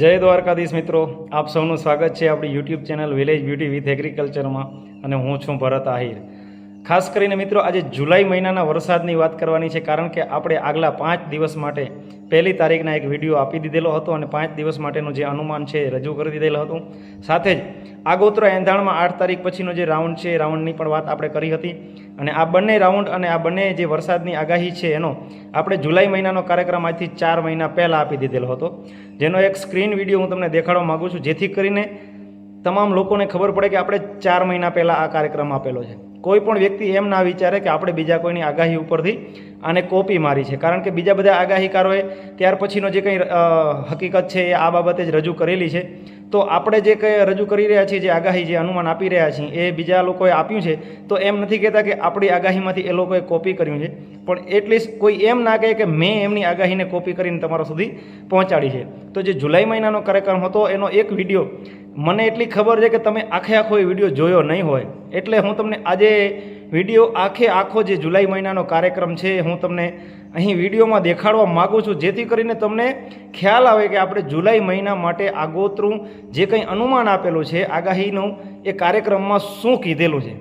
જય દ્વારકાધીશ મિત્રો, આપ સૌનું સ્વાગત છે આપણી YouTube channel village beauty with એગ્રીકલ્ચરમાં અને હું છું ભરત આહિર. ખાસ કરીને મિત્રો, આજે જુલાઈ મહિનાના વરસાદની વાત કરવાની છે કારણ કે આપણે આગલા પાંચ દિવસ માટે પહેલી તારીખના એક વીડિયો આપી દીધેલો હતો અને પાંચ દિવસ માટેનું જે અનુમાન છે રજૂ કરી દીધેલું હતું. સાથે જ આગોતરા એંધાણમાં આઠ તારીખ પછીનો જે રાઉન્ડ છે રાઉન્ડની પણ વાત આપણે કરી હતી. અને આ બંને રાઉન્ડ અને આ બંને જે વરસાદની આગાહી છે એનો આપણે જુલાઈ મહિનાનો કાર્યક્રમ આજથી ચાર મહિના પહેલાં આપી દીધેલો હતો. જેનો એક સ્ક્રીન વીડિયો હું તમને દેખાડવા માગું છું, જેથી કરીને તમામ લોકોને ખબર પડે કે આપણે ચાર મહિના પહેલાં આ કાર્યક્રમ આપેલો છે. કોઈ પણ વ્યક્તિ એમ ના વિચારે કે આપણે બીજા કોઈની આગાહી ઉપરથી આને કોપી મારી છે. કારણ કે બીજા બધા આગાહીકારોએ ત્યાર પછીનો જે કંઈ હકીકત છે એ આ બાબતે જ રજૂ કરેલી છે. તો આપણે જે કંઈ રજૂ કરી રહ્યા છીએ, જે આગાહી જે અનુમાન આપી રહ્યા છીએ, એ બીજા લોકોએ આપ્યું છે, તો એમ નથી કહેતા કે આપણી આગાહીમાંથી એ લોકોએ કોપી કર્યું છે. પણ એટલીસ્ટ કોઈ એમ ના કહે કે મેં એમની આગાહીને કોપી કરીને તમારા સુધી પહોંચાડી છે. તો જે જુલાઈ મહિનાનો કાર્યક્રમ હતો, એનો એક વીડિયો, મને એટલી ખબર છે કે તમે આખે આખો એ વીડિયો જોયો નહીં હોય. એટલે હું તમને આજે વીડિયો આખે આખો જે જુલાઈ મહિનાનો કાર્યક્રમ છે, હું તમને અહીં વિડીયોમાં દેખાડવા માગું છું, જેથી કરીને તમને ખ્યાલ આવે કે આપણે જુલાઈ મહિના માટે આગોતરું જે કંઈ અનુમાન આપેલું છે, આગાહીનું એ કાર્યક્રમમાં શું કીધેલું છે.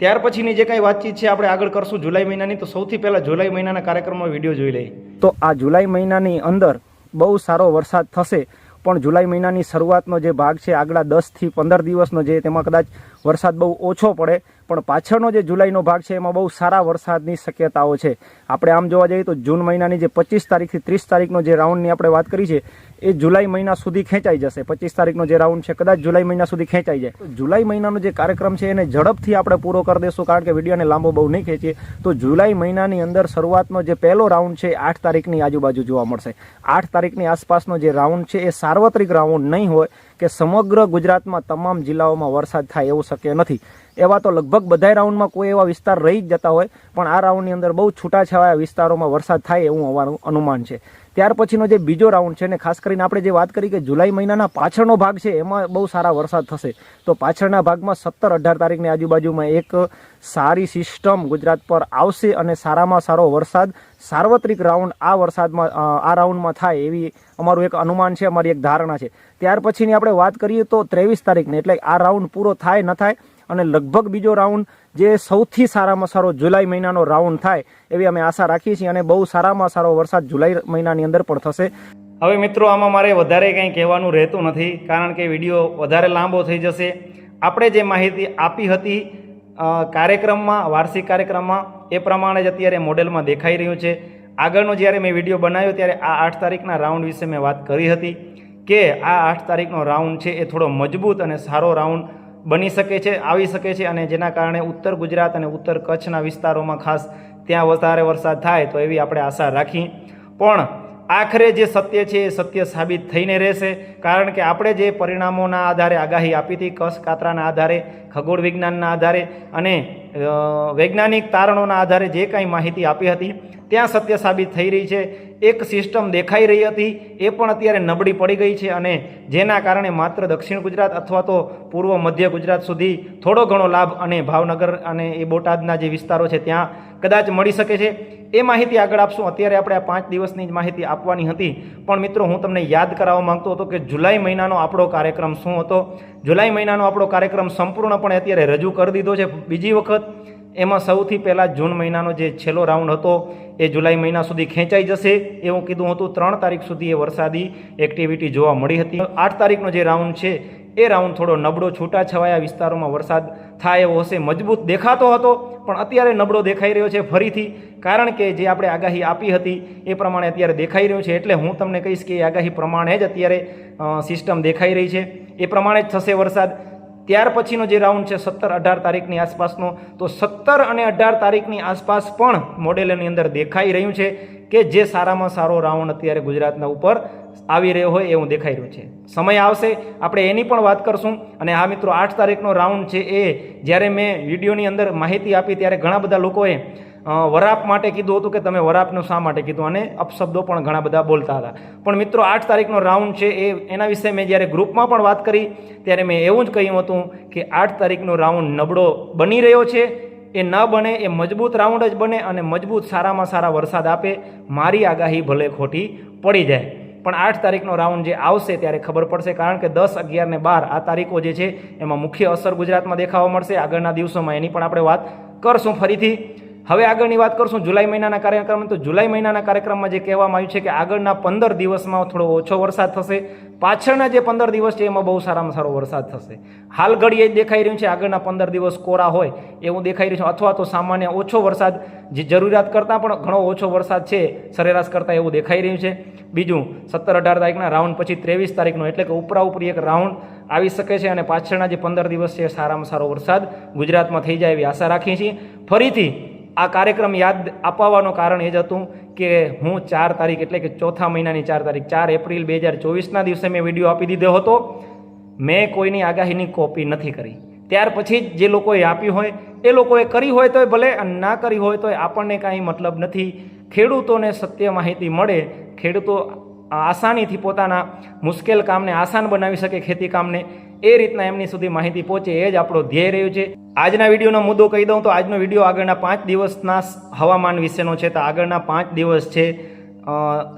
ત્યાર પછીની જે કંઈ વાતચીત છે, આપણે આગળ કરશું જુલાઈ મહિનાની. તો સૌથી પહેલાં જુલાઈ મહિનાના કાર્યક્રમમાં વીડિયો જોઈ લઈએ. તો આ જુલાઈ મહિનાની અંદર બહુ સારો વરસાદ થશે, પણ જુલાઈ મહિનાની શરૂઆતનો જે ભાગ છે, આગલા દસથી પંદર દિવસનો જે, તેમાં કદાચ વરસાદ બહુ ઓછો પડે, પણ પાછળનો જે જુલાઈનો ભાગ છે એમાં બહુ સારા વરસાદની શક્યતાઓ છે. આપણે આમ જોવા જઈએ તો જૂન મહિનાની જે પચીસ તારીખથી ત્રીસ તારીખનો જે રાઉન્ડની આપણે વાત કરી છે, એ જુલાઈ મહિના સુધી ખેંચાઈ જશે. પચીસ તારીખનો જે રાઉન્ડ છે, કદાચ જુલાઈ મહિના સુધી ખેંચાઈ જાય. જુલાઈ મહિનાનો જે કાર્યક્રમ છે, એને ઝડપથી આપણે પૂરો કરી દેશું, કારણ કે વિડીયોને લાંબો બહુ નહીં ખેંચીએ. તો જુલાઈ મહિનાની અંદર શરૂઆતનો જે પહેલો રાઉન્ડ છે આઠ તારીખની આજુબાજુ જોવા મળશે. આઠ તારીખની આસપાસનો જે રાઉન્ડ છે, એ સાર્વત્રિક રાઉન્ડ નહીં હોય, કે સમગ્ર ગુજરાતમાં તમામ જિલ્લાઓમાં વરસાદ થાય એવું શક્ય નથી. એવા તો લગભગ બધા રાઉન્ડમાં કોઈ એવા વિસ્તાર રહી જ જતા હોય, પણ આ રાઉન્ડની અંદર બહુ છૂટાછવાયા વિસ્તારોમાં વરસાદ થાય એવું હોવાનું અનુમાન છે. ત્યાર પછીનો જે બીજો રાઉન્ડ છે ને, ખાસ કરીને આપણે જે વાત કરી કે જુલાઈ મહિનાના પાછળનો ભાગ છે, એમાં બહુ સારા વરસાદ થશે. તો પાછળના ભાગમાં સત્તર અઢાર તારીખની આજુબાજુમાં એક સારી સિસ્ટમ ગુજરાત પર આવશે અને સારામાં સારો વરસાદ, સાર્વત્રિક રાઉન્ડ આ વરસાદમાં આ રાઉન્ડમાં થાય એવી અમારું એક અનુમાન છે, અમારી એક ધારણા છે. ત્યાર પછીની આપણે વાત કરીએ તો ત્રેવીસ તારીખને, એટલે આ રાઉન્ડ પૂરો થાય ન થાય અને લગભગ બીજો રાઉન્ડ જે સૌથી સારામાં સારો જુલાઈ મહિનાનો રાઉન્ડ થાય એવી અમે આશા રાખીએ છીએ અને બહુ સારામાં સારો વરસાદ જુલાઈ મહિનાની અંદર પણ થશે. હવે મિત્રો, આમાં મારે વધારે કંઈ કહેવાનું રહેતું નથી, કારણ કે વીડિયો વધારે લાંબો થઈ જશે. આપણે જે માહિતી આપી હતી કાર્યક્રમમાં, વાર્ષિક કાર્યક્રમમાં, એ પ્રમાણે જ અત્યારે મોડેલમાં દેખાઈ રહ્યું છે. આગળનો જ્યારે મેં વીડિયો બનાવ્યો ત્યારે આ આઠ તારીખના રાઉન્ડ વિશે મેં વાત કરી હતી કે આ આઠ તારીખનો રાઉન્ડ છે એ થોડો મજબૂત અને સારો રાઉન્ડ બની શકે છે, આવી શકે છે અને જેના કારણે ઉત્તર ગુજરાત અને ઉત્તર કચ્છના વિસ્તારોમાં ખાસ ત્યાં વધારે વરસાદ થાય તો એવી આપણે આશા રાખી. પણ આખરે જે સત્ય છે એ સત્ય સાબિત થઈને રહેશે, કારણ કે આપણે જે પરિણામોના આધારે આગાહી આપી હતી કસ કાતરાના આધારે, ખગોળ વિજ્ઞાનના આધારે અને વૈજ્ઞાનિક તારણોના આધારે જે કાંઈ માહિતી આપી હતી, ત્યાં સત્ય સાબિત થઈ રહી છે. એક સિસ્ટમ દેખાઈ રહી હતી, એ પણ અત્યારે નબળી પડી ગઈ છે અને જેના કારણે માત્ર દક્ષિણ ગુજરાત અથવા તો પૂર્વ મધ્ય ગુજરાત સુધી થોડો ઘણો લાભ અને ભાવનગર અને એ બોટાદના જે વિસ્તારો છે ત્યાં કદાચ મળી શકે છે. એ માહિતી આગળ આપશું. અત્યારે આપણે આ પાંચ દિવસની જ માહિતી આપવાની હતી. પણ મિત્રો, હું તમને યાદ કરાવવા માંગતો હતો કે જુલાઈ મહિનાનો આપણો કાર્યક્રમ શું હતો? જુલાઈ મહિનાનો આપણો કાર્યક્રમ સંપૂર્ણપણે અત્યારે રજૂ કરી દીધો છે. બીજી વખત એમાં સૌથી પહેલાં જૂન મહિનાનો જે છેલ્લો રાઉન્ડ હતો, એ જુલાઈ મહિના સુધી ખેંચાઈ જશે. એવું કીધું હતું, ત્રણ તારીખ સુધી એ વરસાદી એક્ટિવિટી જોવા મળી હતી. આઠ તારીખનો જે રાઉન્ડ છે, એ રાઉન્ડ થોડો નબળો છૂટાછવાયા વિસ્તારોમાં વરસાદ થાય એવો હશે, મજબૂત દેખાતો હતો, પણ અત્યારે નબળો દેખાઈ રહ્યો છે ફરીથી, કારણ કે જે આપણે આગાહી આપી હતી, એ પ્રમાણે અત્યારે દેખાઈ રહ્યું છે. એટલે હું તમને કહીશ કે એ આગાહી પ્રમાણે જ અત્યારે સિસ્ટમ દેખાઈ રહી છે. એ પ્રમાણે જ થશે વરસાદ. ત્યાર પછીનો જે રાઉન્ડ છે સત્તર અઢાર તારીખની આસપાસનો, તો સત્તર અને અઢાર તારીખની આસપાસ પણ મોડેલની અંદર દેખાઈ રહ્યું છે કે જે સારામાં સારો રાઉન્ડ અત્યારે ગુજરાતના ઉપર આવી રહ્યો હોય એવું દેખાઈ રહ્યું છે. સમય આવશે, આપણે એની પણ વાત કરશું. અને આ મિત્રો, આઠ તારીખનો રાઉન્ડ છે એ, જ્યારે મેં વિડીયોની અંદર માહિતી આપી ત્યારે ઘણા બધા લોકોએ વરાપ માટે કીધું હતું કે તમે વરાપનું શા માટે કીધું? અને અપશબ્દો પણ ઘણા બધા બોલતા હતા. પણ મિત્રો, આઠ તારીખનો રાઉન્ડ છે, એ એના વિશે મેં જ્યારે ગ્રુપમાં પણ વાત કરી, ત્યારે મેં એવું જ કહ્યું હતું કે આઠ તારીખનો રાઉન્ડ નબળો બની રહ્યો છે. એ ન બને, એ મજબૂત રાઉન્ડ જ બને અને મજબૂત સારામાં સારા વરસાદ આપે. મારી આગાહી ભલે ખોટી પડી જાય. પણ આઠ તારીખનો રાઉન્ડ જે આવશે ત્યારે ખબર પડશે, કારણ કે દસ અગિયાર ને બાર આ તારીખો જે છે, એમાં મુખ્ય અસર ગુજરાતમાં દેખાવા મળશે. આગળના દિવસોમાં એની પણ આપણે વાત કરશું ફરીથી. હવે આગળની વાત કરશું જુલાઈ મહિનાના કાર્યક્રમ. તો જુલાઈ મહિનાના કાર્યક્રમમાં જે કહેવામાં આવ્યું છે કે આગળના પંદર દિવસમાં થોડો ઓછો વરસાદ થશે. પાછળના જે પંદર દિવસ છે એમાં બહુ સારામાં સારો વરસાદ થશે. હાલ ઘડીએ જ દેખાઈ રહ્યું છે આગળના પંદર દિવસ કોરા હોય એવું દેખાઈ રહ્યું છે. અથવા તો સામાન્ય ઓછો વરસાદ જે જરૂરિયાત કરતાં પણ ઘણો ઓછો વરસાદ છે સરેરાશ કરતાં એવું દેખાઈ રહ્યું છે. બીજું, સત્તર અઢાર તારીખના રાઉન્ડ, પછી ત્રેવીસ તારીખનો, એટલે કે ઉપરા ઉપરી એક રાઉન્ડ આવી શકે છે અને પાછળના જે પંદર દિવસ છે સારામાં સારો વરસાદ ગુજરાતમાં થઈ જાય એવી આશા રાખીએ છીએ. ફરીથી આ કાર્યક્રમ યાદ અપાવવાનું કારણ એ જ હતું કે હું ચાર તારીખ એટલે કે ચોથા મહિનાની ચાર તારીખ, ચાર એપ્રિલ બે હજાર ચોવીસના દિવસે મેં વીડિયો આપી દીધો હતો. મેં કોઈની આગાહીની કોપી નથી કરી. ત્યાર પછી જે લોકોએ આપ્યું હોય, એ લોકોએ કરી હોય તોય ભલે ના કરી હોય તોય આપણને કાંઈ મતલબ નથી. ખેડૂતોને સત્ય માહિતી મળે, ખેડૂતો આસાનીથી પોતાના મુશ્કેલ કામને આસાન બનાવી શકે, ખેતી કામને એ રીતના એમની સુધી માહિતી પહોંચે એ જ આપણો ધ્યેય રહ્યું છે. આજના વિડીયોનો મુદ્દો કહી દઉં તો આજનો વીડિયો આગળના પાંચ દિવસના હવામાન વિશેનો છે. તો આગળના પાંચ દિવસ છે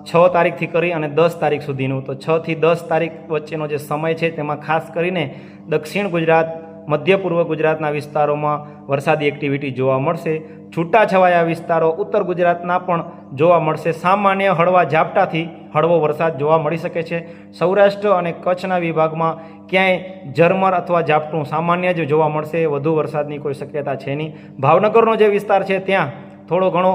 છ તારીખથી કરી અને દસ તારીખ સુધીનું. તો છથી દસ તારીખ વચ્ચેનો જે સમય છે તેમાં ખાસ કરીને દક્ષિણ ગુજરાત મધ્ય પૂર્વ ગુજરાતના વિસ્તારોમાં વરસાદી એક્ટિવિટી જોવા મળશે. છૂટાછવાયા વિસ્તારો ઉત્તર ગુજરાતના પણ જોવા મળશે. સામાન્ય હળવા ઝાપટાથી હળવો વરસાદ જોવા મળી શકે છે. સૌરાષ્ટ્ર અને કચ્છના વિભાગમાં ક્યાંય ઝરમર અથવા ઝાપટું સામાન્ય જ જોવા મળશે. વધુ વરસાદની કોઈ શક્યતા છે નહીં. ભાવનગરનો જે વિસ્તાર છે, ત્યાં થોડો ઘણો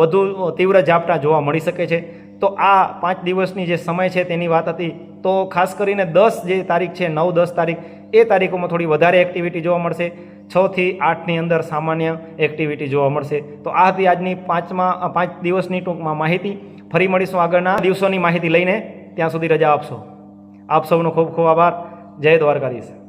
વધુ તીવ્ર ઝાપટા જોવા મળી શકે છે. તો આ પાંચ દિવસની જે સમય છે તેની વાત હતી. તો ખાસ કરીને દસ જે તારીખ છે, નવ દસ તારીખ એ તારીખોમાં થોડી વધારે એક્ટિવિટી જોવા મળશે. છ થી આઠની અંદર સામાન્ય એક્ટિવિટી જોવા મળશે. તો આ હતી આજની પાંચમાં પાંચ દિવસની ટૂંકમાં માહિતી. ફરી મળીશું આગળના દિવસોની માહિતી લઈને. ત્યાં સુધી રજા આપશો. આપ સૌનો ખૂબ ખૂબ આભાર. જય દ્વારકાધીશ.